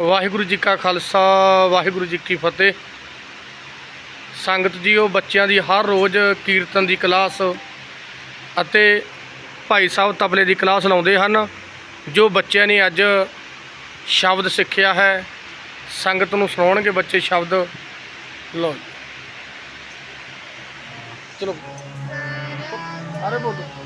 ਵਾਹਿਗੁਰੂ ਜੀ ਕਾ ਖਾਲਸਾ, ਵਾਹਿਗੁਰੂ ਜੀ ਕੀ ਫਤਿਹ। ਸੰਗਤ ਜੀ ਉਹ ਬੱਚਿਆਂ ਦੀ ਹਰ ਰੋਜ਼ ਕੀਰਤਨ ਦੀ ਕਲਾਸ ਅਤੇ ਭਾਈ ਸਾਹਿਬ ਤਬਲੇ ਦੀ ਕਲਾਸ ਲਾਉਂਦੇ ਹਨ, ਜੋ ਬੱਚਿਆਂ ਨੇ ਅੱਜ ਸ਼ਬਦ ਸਿੱਖਿਆ ਹੈ। ਸੰਗਤ ਨੂੰ ਸੁਣਾਉਣਗੇ ਬੱਚੇ ਸ਼ਬਦ। ਲਓ ਚਲੋ। ਅਰੇ ਬੋਲੋ।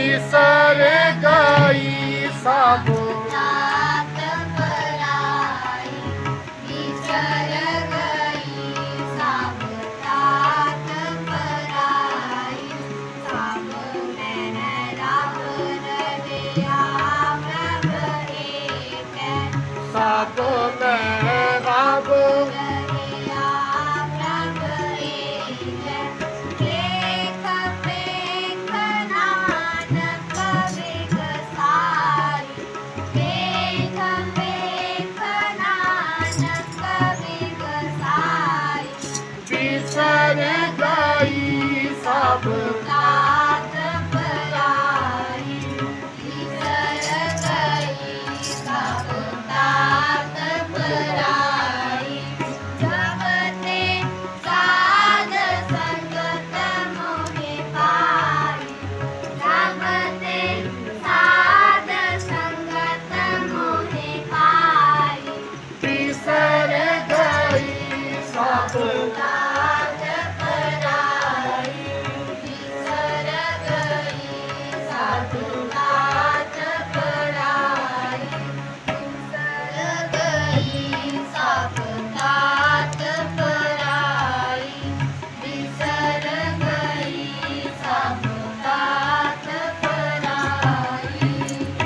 विसरे गाई Thank you.